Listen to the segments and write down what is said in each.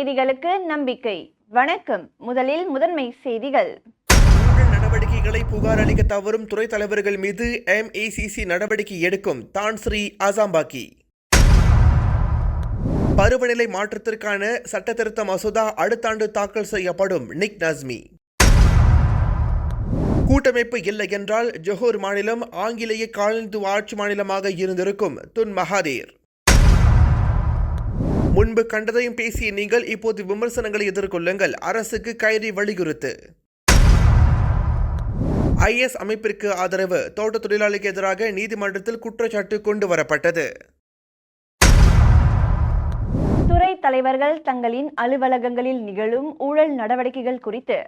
செய்திகளுக்கு நம்பிக்கை. வணக்கம். முதலில் முதன்மை செய்திகள். நடவடிக்கைகளை புகார் அளிக்க தவறும் துறை தலைவர்கள் மீது எம்ஏசிசி நடவடிக்கை எடுக்கும் தான் ஸ்ரீ அசாம்பாக்கி பருவநிலை மாற்றத்திற்கான சட்டத்திருத்த மசோதா அடுத்த ஆண்டு தாக்கல் செய்யப்படும் நிக் நஸ்மி. கூட்டமைப்பு இல்லை என்றால் ஜொஹூர் மாநிலம் ஆங்கிலேய காலனித்துவ ஆட்சி மாநிலமாக இருந்திருக்கும் துன் மகாதேர். முன்பு கண்டதையும் பேசிய நீங்கள் இப்போது விமர்சனங்களை எதிர்கொள்ளுங்கள். அரசுக்கு கைதி வலியுறுத்து. ஐஎஸ் அமைப்பிற்கு ஆதரவு. தோட்ட தொழிலாளிக்கு எதிராக நீதிமன்றத்தில் குற்றச்சாட்டு கொண்டு வரப்பட்டது. துறை தலைவர்கள் தங்களின் அலுவலகங்களில் நிகழும் ஊழல் நடவடிக்கைகள் குறித்து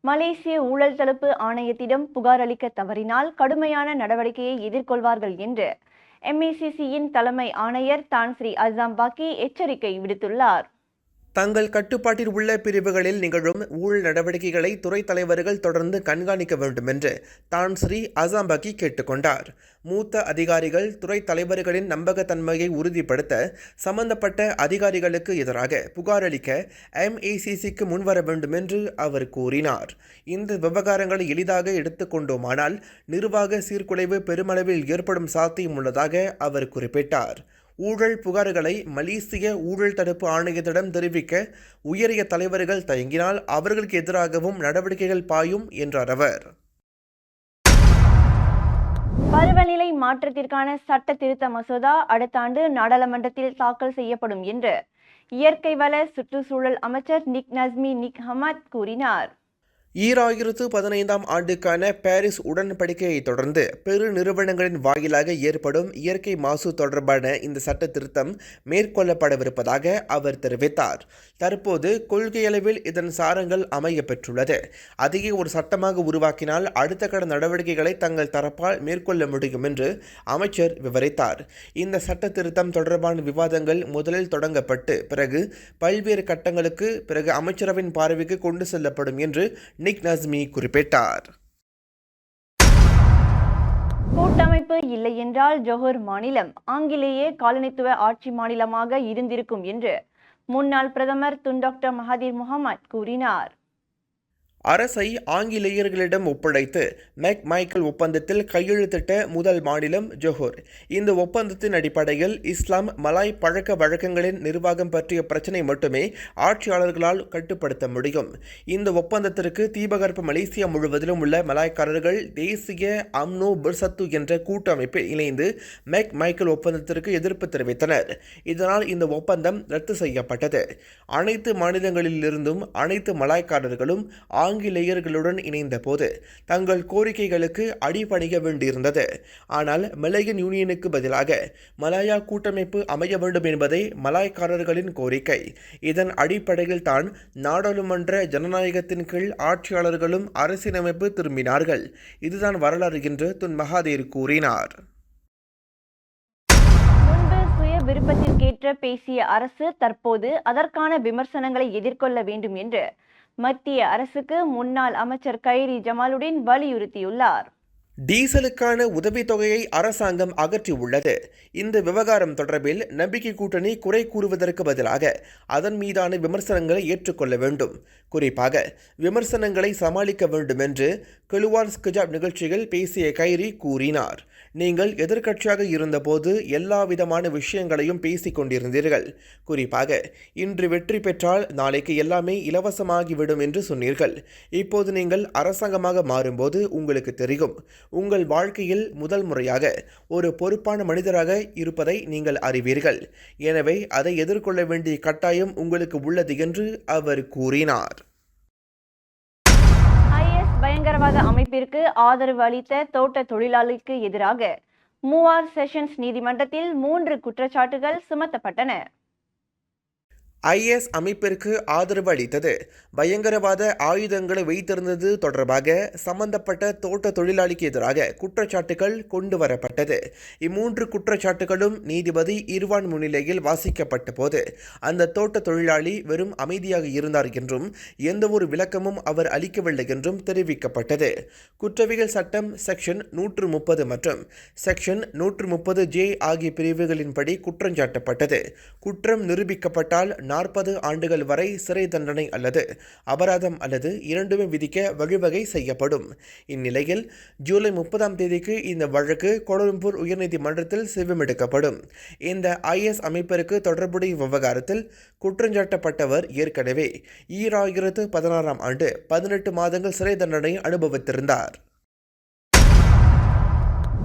மலேசிய ஊழல் தடுப்பு ஆணையத்திடம் புகார் அளிக்க தவறினால் கடுமையான நடவடிக்கையை எதிர்கொள்வார்கள் என்று எம்ஏசிசியின் தலைமை ஆணையர் தான் ஸ்ரீ அசாம்பாக்கி எச்சரிக்கை விடுத்துள்ளார். தங்கள் கட்டுப்பாட்டில் உள்ள பிரிவுகளில் நிகழும் ஊழல் நடவடிக்கைகளை துறை தலைவர்கள் தொடர்ந்து கண்காணிக்க வேண்டும் என்று தான் ஸ்ரீ அசாம்பகி கேட்டுக்கொண்டார் மூத்த அதிகாரிகள் துறை தலைவர்களின் நம்பகத்தன்மையை உறுதிப்படுத்த சம்பந்தப்பட்ட அதிகாரிகளுக்கு எதிராக புகாரளிக்க எம்ஏசிசிக்கு முன்வர வேண்டும் என்று அவர் கூறினார். இந்த விவகாரங்களை எளிதாக எடுத்துக்கொண்டோமானால் நிர்வாக சீர்குலைவு பெருமளவில் ஏற்படும் சாத்தியம் உள்ளதாக அவர் குறிப்பிட்டார். ஊழல் புகார்களை மலேசிய ஊழல் தடுப்பு ஆணையத்திடம் தெரிவிக்க உயரிய தலைவர்கள் தயங்கினால் அவர்களுக்கு எதிராகவும் நடவடிக்கைகள் பாயும் என்றார் அவர். பருவநிலை மாற்றத்திற்கான சட்ட திருத்த மசோதா அடுத்த ஆண்டு நாடாளுமன்றத்தில் தாக்கல் செய்யப்படும் என்று இயற்கை வள சுற்றுச்சூழல் அமைச்சர் நிக் நஸ்மி நிக் ஹமத் கூறினார். ஈராயிரத்து பதினைந்தாம் ஆண்டுக்கான பாரிஸ் உடன்படிக்கையை தொடர்ந்து பெரு நிறுவனங்களின் வாயிலாக ஏற்படும் இயற்கை மாசு தொடர்பான இந்த சட்ட திருத்தம் மேற்கொள்ளப்படவிருப்பதாக அவர் தெரிவித்தார். தற்போது கொள்கையளவில் இதன் சாரங்கள் அமைய பெற்றுள்ளது. அதையே ஒரு சட்டமாக உருவாக்கினால் அடுத்த கட நடவடிக்கைகளை தங்கள் தரப்பால் மேற்கொள்ள முடியும் என்று அமைச்சர் விவரித்தார். இந்த சட்ட திருத்தம் தொடர்பான விவாதங்கள் முதலில் தொடங்கப்பட்டு பிறகு பல்வேறு கட்டங்களுக்கு பிறகு அமைச்சரவின் பார்வைக்கு கொண்டு செல்லப்படும் என்று நிக் நஸ்மி குறிப்பிட்டார். கூட்டமைப்பு இல்லை என்றால் ஜொஹர் மாநிலம் ஆங்கிலேய காலனித்துவ ஆட்சி மாநிலமாக இருந்திருக்கும் என்று முன்னாள் பிரதமர் துன் டாக்டர் மஹதீர் முகமது கூறினார். அரசை ஆங்கிலேயர்களிடம் ஒப்படைத்து மெக் மைக்கேல் ஒப்பந்தத்தில் கையெழுத்திட்ட முதல் மாநிலம் ஜொஹூர். இந்த ஒப்பந்தத்தின் அடிப்படையில் இஸ்லாம் மலாய் பழக்க வழக்கங்களின் நிர்வாகம் பற்றிய பிரச்சினை மட்டுமே ஆட்சியாளர்களால் கட்டுப்படுத்த முடியும். இந்த ஒப்பந்தத்திற்கு தீபகற்ப மலேசியா முழுவதிலும் உள்ள மலாய்க்காரர்கள் தேசிய அம்னோ பிர்சத்து என்ற கூட்டமைப்பில் இணைந்து மெக் மைக்கேல் ஒப்பந்தத்திற்கு எதிர்ப்பு தெரிவித்தனர். இதனால் இந்த ஒப்பந்தம் ரத்து செய்யப்பட்டது. அனைத்து மாநிலங்களிலிருந்தும் அனைத்து மலாய்க்காரர்களும் ஆங்கிலேயர்களுடன் இணைந்தபோது தங்கள் கோரிக்கைகளுக்கு அடிபணிய வேண்டியிருந்தது. ஆனால் மலையன் யூனியனுக்கு பதிலாக மலாயா கூட்டமைப்பு அமைய வேண்டும் என்பதே மலாய்க்காரர்களின் கோரிக்கை. இதன் அடிப்படையில் தான் நாடாளுமன்ற ஜனநாயகத்தின் கீழ் ஆட்சியாளர்களும் அரசியலமைப்பு திரும்பினார்கள். இதுதான் வரலாறு என்று துன் மகாதேர் கூறினார். சுய விருப்பத்திற்கேற்ற பேசிய அரசு தற்போது அதற்கான விமர்சனங்களை எதிர்கொள்ள வேண்டும் என்று மத்திய அரசுக்கு முன்னாள் அமைச்சர் கைரி ஜமாலுடன் வலியுறுத்தியுள்ளார். டீசலுக்கான உதவித்தொகையை அரசாங்கம் அகற்றியுள்ளது. இந்த விவகாரம் தொடர்பில் நம்பிக்கை கூட்டணி குறை கூறுவதற்கு பதிலாக அதன் மீதான விமர்சனங்களை ஏற்றுக்கொள்ள வேண்டும். குறிப்பாக விமர்சனங்களை சமாளிக்க வேண்டும் என்று கெலுவான் ஸ்கிஜாப் நிகழ்ச்சியில் பேசிய கைரி கூறினார். நீங்கள் எதிர்க்கட்சியாக இருந்தபோது எல்லா விதமான விஷயங்களையும் பேசிக் கொண்டிருந்தீர்கள். குறிப்பாக இன்று வெற்றி பெற்றால் நாளைக்கு எல்லாமே இலவசமாகிவிடும் என்று சொன்னீர்கள். இப்போது நீங்கள் அரசாங்கமாக மாறும்போது உங்களுக்கு தெரியும். உங்கள் வாழ்க்கையில் முதல் முறையாக ஒரு பொறுப்பான மனிதராக இருப்பதை நீங்கள் அறிவீர்கள். எனவே அதை எதிர்கொள்ள வேண்டிய கட்டாயம் உங்களுக்கு உள்ளது என்று அவர் கூறினார். பயங்கரவாத அமைப்பிற்கு ஆதரவு அளித்த தோட்ட தொழிலாளிக்கு எதிராக மூவார் செஷன்ஸ் நீதிமன்றத்தில் மூன்று குற்றச்சாட்டுகள் சுமத்தப்பட்டன. ஐஎஸ் அமைப்பிற்கு ஆதரவு அளித்தது. பயங்கரவாத ஆயுதங்களை வைத்திருந்தது தொடர்பாக சம்பந்தப்பட்ட தோட்ட தொழிலாளிக்கு எதிராக குற்றச்சாட்டுகள் கொண்டு வரப்பட்டது. இம்மூன்று குற்றச்சாட்டுகளும் நீதிபதி இருவான் முன்னிலையில் வாசிக்கப்பட்ட போது அந்த தோட்ட தொழிலாளி வெறும் அமைதியாக இருந்தார் என்றும் எந்தவொரு விளக்கமும் அவர் அளிக்கவில்லை என்றும் தெரிவிக்கப்பட்டது. குற்றவியல் சட்டம் செக்ஷன் நூற்று முப்பது மற்றும் செக்ஷன் நூற்று முப்பது ஜே ஆகிய பிரிவுகளின்படி குற்றஞ்சாட்டப்பட்டது குற்றம் நிரூபிக்கப்பட்டால் நாற்பது ஆண்டுகள் வரை சிறை தண்டனை அல்லது அபராதம் அல்லது இரண்டுமே விதிக்க வழிவகை செய்யப்படும். இந்நிலையில் ஜூலை முப்பதாம் தேதிக்கு இந்த வழக்கு கோலாலம்பூர் உயர்நீதிமன்றத்தில் செவிமெடுக்கப்படும். இந்த ஐஎஸ் அமைப்பிற்கு தொடர்புடைய விவகாரத்தில் குற்றஞ்சாட்டப்பட்டவர் ஏற்கனவே ஈராயிரத்து பதினாறாம் ஆண்டு பதினெட்டு மாதங்கள் சிறை தண்டனை அனுபவித்திருந்தார்.